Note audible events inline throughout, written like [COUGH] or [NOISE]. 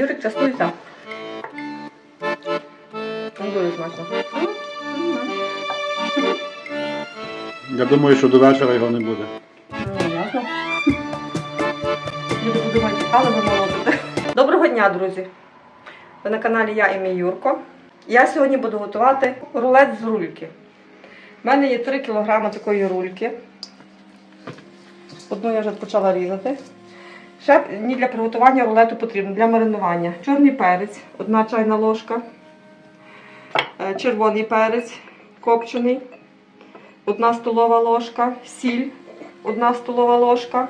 Юрик, частуйся. Ну, Дуже смачно. Я думаю, що до вечора його не буде. Ну, ясно. Люди подумають, але ви. Доброго дня, друзі! Ви на каналі я і мій Юрко. Я сьогодні буду готувати рулет з рульки. У мене є 3 кг такої рульки. Одну я вже почала різати. Ще мені для приготування рулету потрібно для маринування. Чорний перець, одна чайна ложка, е, червоний перець копчений, одна столова ложка, сіль, одна столова ложка,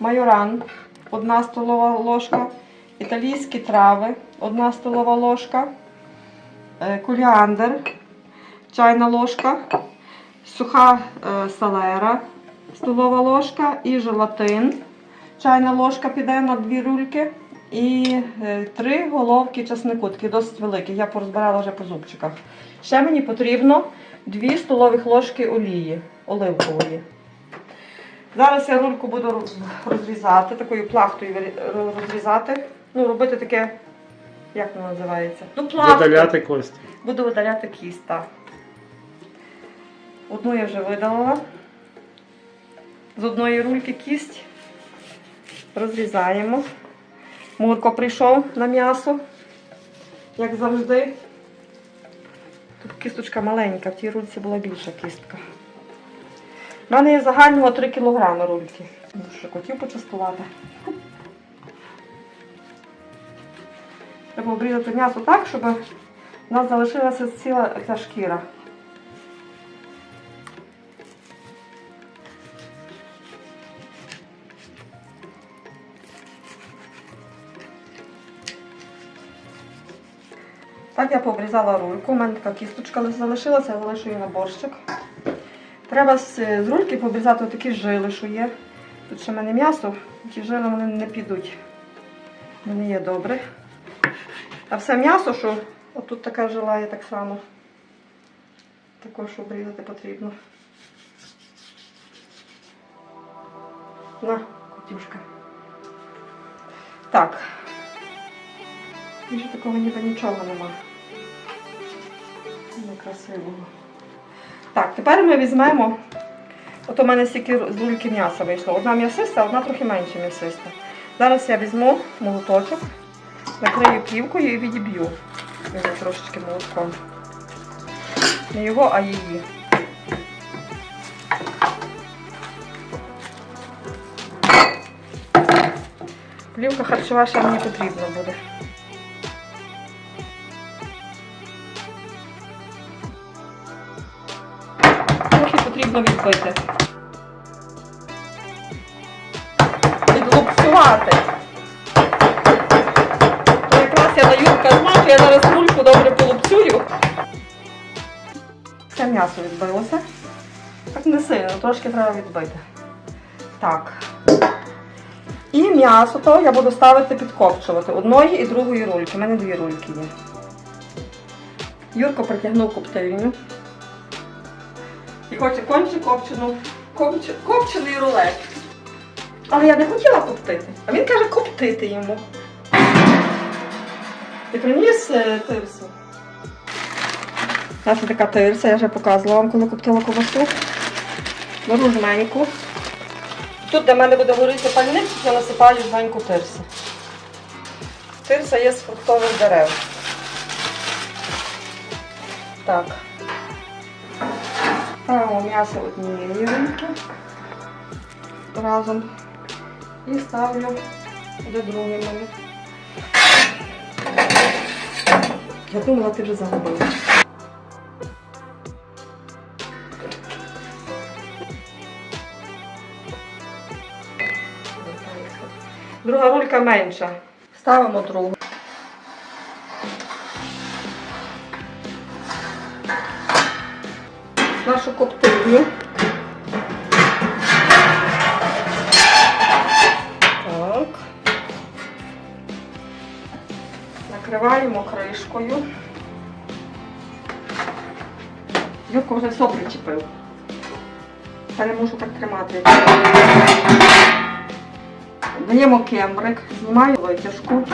майоран, одна столова ложка, італійські трави, одна столова ложка, е, коріандр, чайна ложка, суха е, салера, столова ложка і желатин. Чайна ложка піде на дві рульки. І е, три головки чеснику, такі досить великі. Я порозбирала вже по зубчиках. Ще мені потрібно 2 столових ложки олії оливкової. Зараз я рульку буду розрізати, такою плахтою розрізати. Ну, робити таке, як воно називається? Ну, плахту. Видаляти кості. Буду видаляти кіст, так. Одну я вже видалила. З одної рульки кість. Розрізаємо. Мурко прийшов на м'ясо, як завжди. Тут кісточка маленька, в тій рульці була більша кістка. У мене є загального 3 кг рульки. Що котів почастувати. Треба обрізати м'ясо так, щоб у нас залишилася ціла ця шкіра. Я пообрізала рульку, у мене така кісточка залишилася, я залишу її на борщик. Треба з, з рульки пообрізати отакі жили, що є. Тут ще в мене м'ясо, ті жили вони не підуть. Вони є добре. А все м'ясо, що отут така жила є так само. Також обрізати потрібно. На, котюшка. Так. Більше такого ніби нічого нема. Некрасивого. Так, тепер ми візьмемо. От у мене стільки з лульки м'яса вийшло. Одна м'ясиста, одна трохи менше м'ясиста. Зараз я візьму молоточок, накрию плівкою і відіб'ю. Трошечки молотком. Не його, а її. Плівка харчова ще мені потрібна буде. Потрібно відбити. Відлупцювати. Якраз я на Юрка змажу, я зараз рульку добре полупцюю. Все м'ясо відбилося. Так не сильно, трошки треба відбити. Так. І м'ясо то я буду ставити підкопчувати одної і другої рульки. У мене дві рульки є. Юрко притягнув коптильню. Хоче конче копчену, копче, копчений рулет. Але я не хотіла коптити. А він каже коптити йому. Ти приніс е, тирсу? Наша така тирса, я вже показувала вам, коли коптила ковбасу. Беру жменьку. Тут, де в мене буде горіти пальник, я насипаю жменьку тирси. Тирса є з фруктових дерев. Так. Ставимо м'ясо однієї ринки разом і ставлю до другої мене. Я думала, ти вже загубила. Друга рулька менша. Ставимо другу. Юрко вже все причепив. Та не можу так тримати. Даємо кемрик, знімаю витяжку.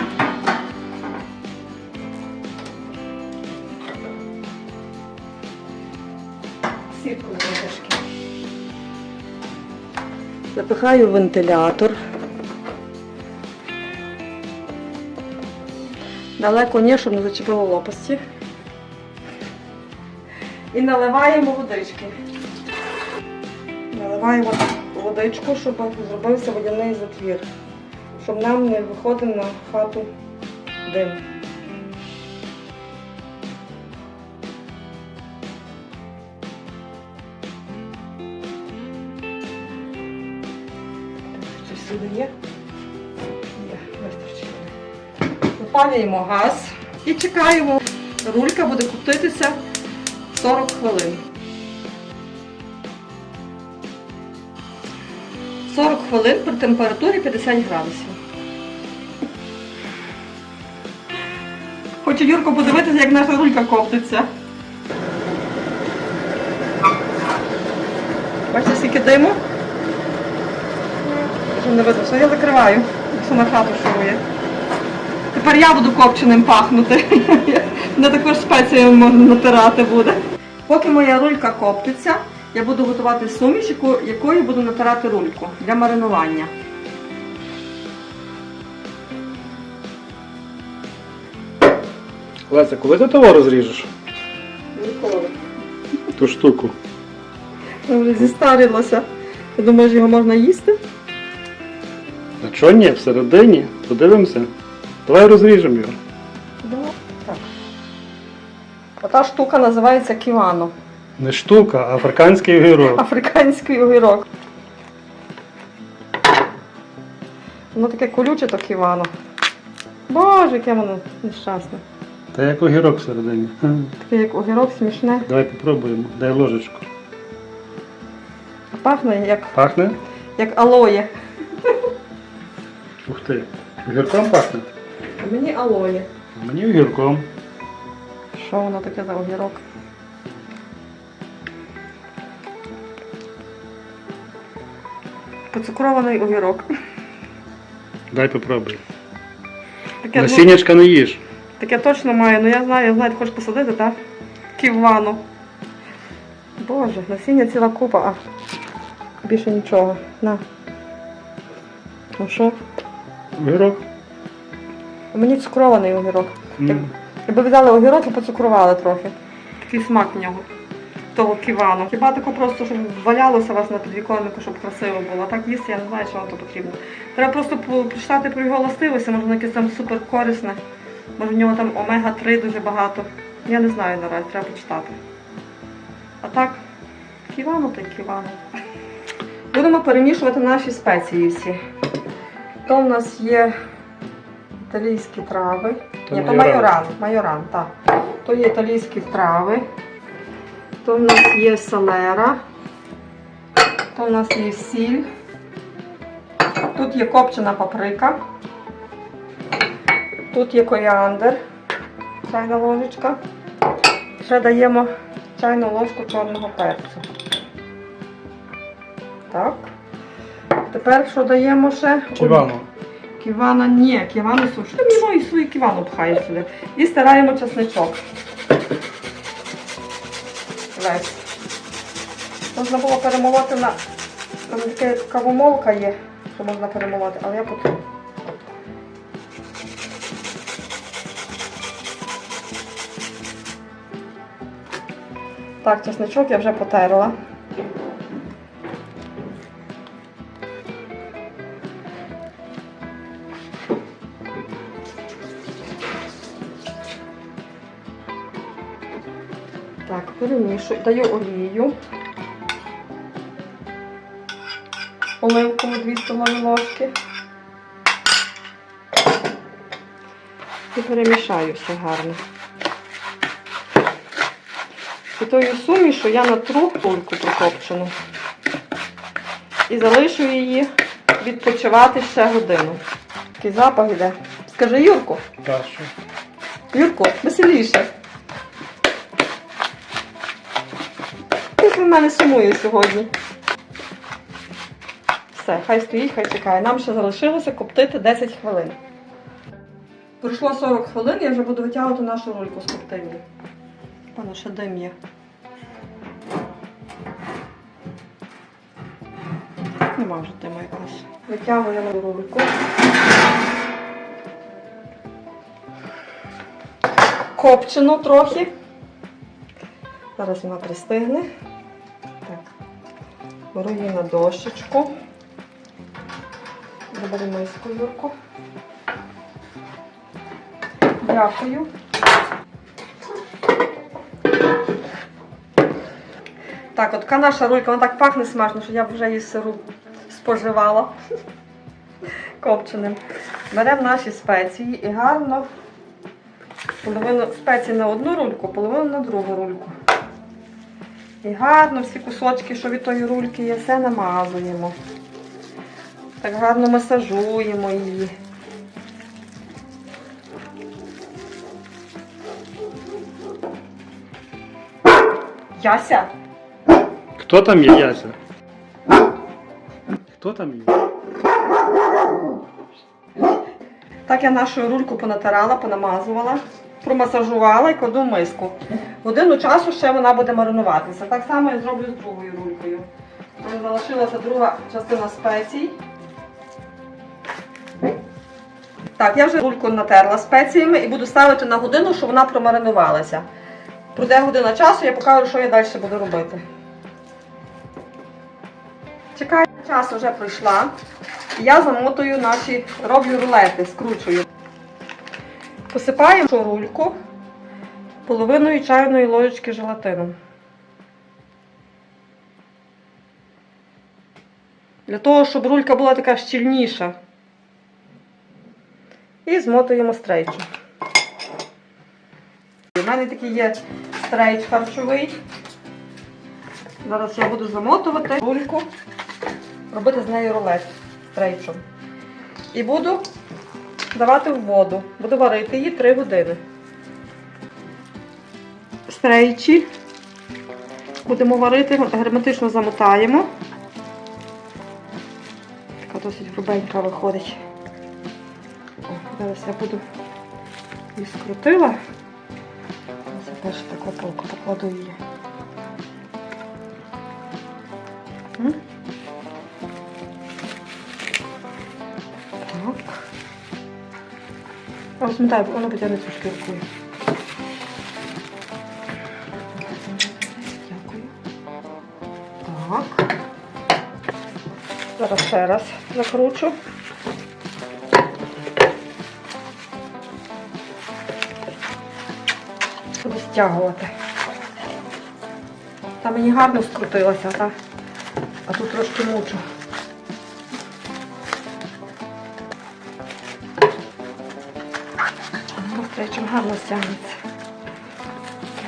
Сірку витяжки. Запихаю вентилятор. Далеко не, щоб не зачепило лопасті. І наливаємо водички. Наливаємо водичку, щоб зробився водяний затвір. Щоб нам не виходив на хату дим. Це сюди є? Є, вистачить. Запалюємо газ і чекаємо. Рулька буде коптитися 40 хвилин. 40 хвилин при температурі 50 градусів. Хочу Юрко подивитися, як наша рулька коптиться. Бачите, скільки диму? Не видно, що я закриваю, що на хату шурує. Тепер я буду копченим пахнути. [LAUGHS] Мене також спеціями можна натирати буде. Поки моя рулька коптиться, я буду готувати суміш, якою буду натирати рульку для маринування. Леся, коли ти того розріжеш? Ніколи. Ту штуку. Я вже зістарилася. Ти думаєш, його можна їсти? А чого ні? Всередині? Подивимося. Давай розріжемо його. Ота штука називається ківано. Не штука, а африканський огірок. Африканський огірок. Воно таке колюче, то ківано. Боже, яке воно нещасне. Та як огірок всередині. Таке як огірок смішне. Давай попробуємо. Дай ложечку. Пахне як, Пахне? як алоє. Ух ти. Огірком пахне? А мені алоє. А Мені огірком. Що воно таке за огірок? Поцукрований огірок. Дай попробуй. Таке, Насіннячка не їж. таке точно має, ну я знаю, я знаю, ти хочеш посадити, так? Ківану. Боже, насіння ціла купа, а більше нічого. На. Ну що? Огірок? Мені цукрований огірок. М. Якби взяли огірок і поцукрували трохи. Такий смак в нього. Того ківану. Хіба тако просто, щоб валялося у вас на підвіконнику, щоб красиво було. А так їсти, я не знаю, що вам то потрібно. Треба просто прочитати про його властивості, може воно якесь там супер корисне. Може в нього там омега-3 дуже багато. Я не знаю наразі, треба почитати. А так, ківану та ківану. Будемо перемішувати наші спеції всі. То в нас є італійські трави. Ні, то майоран. майоран, так. То є італійські трави. То в нас є салера. То в нас є сіль. Тут є копчена паприка. Тут є коріандр. Чайна ложечка. Ще даємо чайну ложку чорного перцю. Так. Тепер що даємо ще? Чивано. Ківана ні, ківану сушу. Ти мені мої свої ківану пхаєш сюди. І стираємо чесничок. Весь. Можна було перемолоти на. Там така кавомолка є, що можна перемолоти, але я потру. Так, чесничок я вже потерла. Перемішую, даю олію. Оливкову 2 столові ложки. І перемішаю все гарно. І тою сумішу я натру кульку прокопчену. І залишу її відпочивати ще годину. Такий запах йде. Скажи, Юрку? Юрку, веселіше. Мене сумує сьогодні. Все, хай стоїть, хай чекає. Нам ще залишилося коптити 10 хвилин. Пройшло 40 хвилин, я вже буду витягувати нашу рульку з коптильні. Пане, ще дим є. Нема вже тема якась. Витягуємо рульку. Копчено трохи. Зараз вона пристигне. Беру її на дощечку. Забери миску, Юрку. Дякую. Так, от така наша рулька, вона так пахне смачно, що я вже її сиру споживала копченим. Беремо наші спеції і гарно половину спеції на одну рульку, половину на другу рульку. І гарно всі кусочки, що від тої рульки є, все намазуємо. Так гарно масажуємо її. Яся, Хто там є, Яся? Хто там є? Так я нашу рульку понатирала, понамазувала, промасажувала і кладу в миску. Годину часу ще вона буде маринуватися. Так само я зроблю з другою рулькою. Залишилася друга частина спецій. Так, я вже рульку натерла спеціями і буду ставити на годину, щоб вона промаринувалася. Пройде година часу, я покажу, що я далі буду робити. Чекаю, час вже пройшла. Я замотую наші, роблю рулети, скручую. Посипаємо рульку половиною чайної ложечки желатину. Для того, щоб рулька була така щільніша. І змотуємо стрейчем. У мене такий є стрейч харчовий. Зараз я буду замотувати рульку, робити з нею рулет стрейчом. І буду давати в воду. Буду варити її 3 години. Стрейчі. Будемо варити, герметично замотаємо. Така досить грубенька виходить. Зараз я буду її скрутила. Теж таку полку покладу її. Розмотаю, воно потягне цю шкіркою. Дякую. Так. Зараз ще раз закручу. Буду стягувати. Та мені гарно скрутилося, та? а тут трошки мучу. Гарно стягнеться.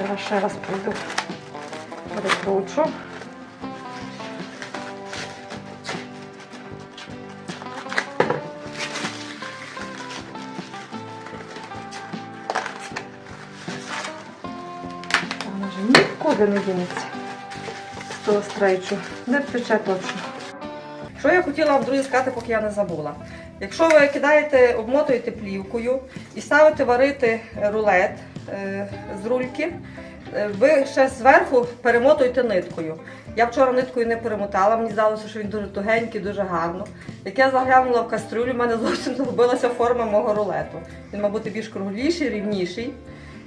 Зараз ще раз пройду. Перекручу. Нікуди не дінеться з того стрейчу. Не втече точно. Що я хотіла вам, друзі, сказати, поки я не забула. Якщо ви кидаєте, обмотуєте плівкою і ставите варити рулет е, з рульки, е, ви ще зверху перемотуєте ниткою. Я вчора ниткою не перемотала, мені здалося, що він дуже тугенький, дуже гарно. Як я заглянула в кастрюлю, в мене [LAUGHS] зовсім зробилася форма мого рулету. Він, мабуть, більш кругліший, рівніший.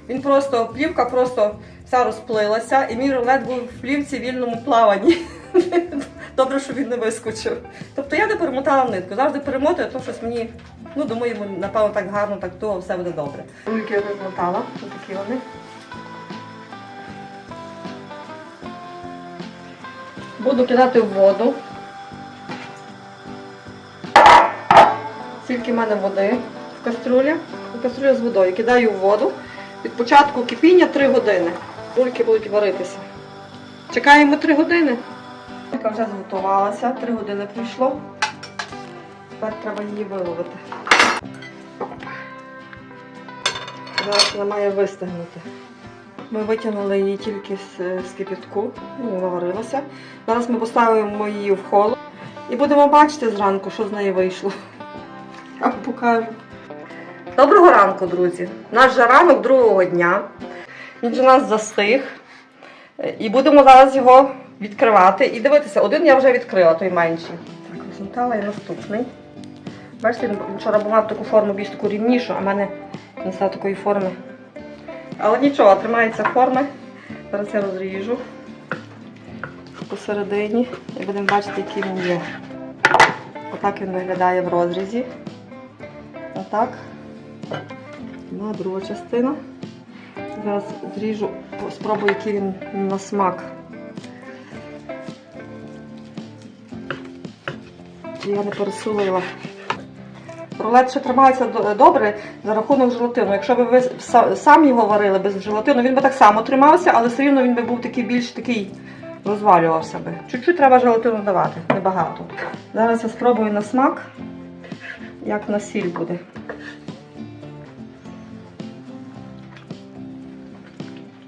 Він просто, плівка просто вся розплилася, і мій рулет був в плівці вільному плаванні. [LAUGHS] Добре, що він не вискочив. Тобто я не перемотала нитку. Завжди перемотую, то щось мені, ну думаю, напевно, так гарно, так того, все буде добре. Рульки я розмотала, такі вони. Буду кидати в воду. Скільки в мене води в кастрюлі. Кастрюля з водою. Кидаю в воду. Від початку кипіння 3 години. Рульки будуть варитися. Чекаємо 3 години. Рулька вже зготувалася, 3 години пройшло. Тепер треба її виловити. Зараз вона має вистигнути. Ми витягнули її тільки з, кипятку, ну, варилася. Зараз ми поставимо її в холод і будемо бачити зранку, що з неї вийшло. [LAUGHS] Я покажу. Доброго ранку, друзі! Наш же ранок другого дня. Він же у нас застиг. Е, І будемо зараз його відкривати і дивитися. Один я вже відкрила, той менший. Так, Розмотала і наступний. Бачите, він вчора бував таку форму більш таку рівнішу, а в мене не став такої форми. Але нічого, тримається форми. Зараз я розріжу посередині і будемо бачити, який він є. Отак він виглядає в розрізі. Отак. Ну, а друга частина. Зараз зріжу, спробую, який він на смак. Чи я не пересолила. Рулет ще тримається добре за рахунок желатину. Якщо б ви са- самі його варили без желатину, він би так само тримався, але все рівно він би був такий більш такий розвалювався би. Чуть-чуть треба желатину давати, небагато. Зараз я спробую на смак, як на сіль буде.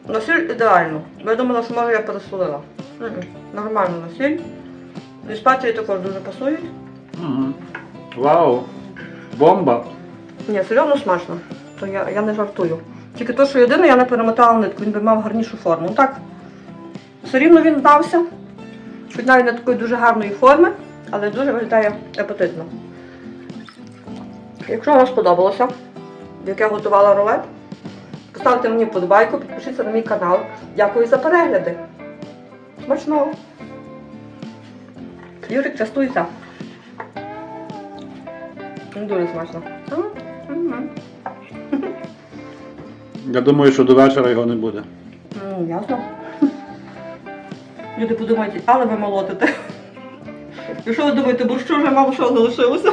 На сіль ідеально. Я думала, що може я пересолила. Нормально на сіль. І спеції також дуже пасують. Угу. Вау! Бомба! Ні, серйозно смачно. То я, я не жартую. Тільки то, що єдине, я не перемотала нитку, він би мав гарнішу форму. Ну так, все рівно він вдався. Хоч навіть не такої дуже гарної форми, але дуже виглядає апетитно. Якщо вам сподобалося, як я готувала рулет, поставте мені вподобайку, підпишіться на мій канал. Дякую за перегляди. Смачного! Юрик, частуйся. Дуже смачно. Я думаю, що до вечора його не буде. Ну, ясно. Люди подумають, але ви молотите. І що ви думаєте, бо що вже мало що залишилося?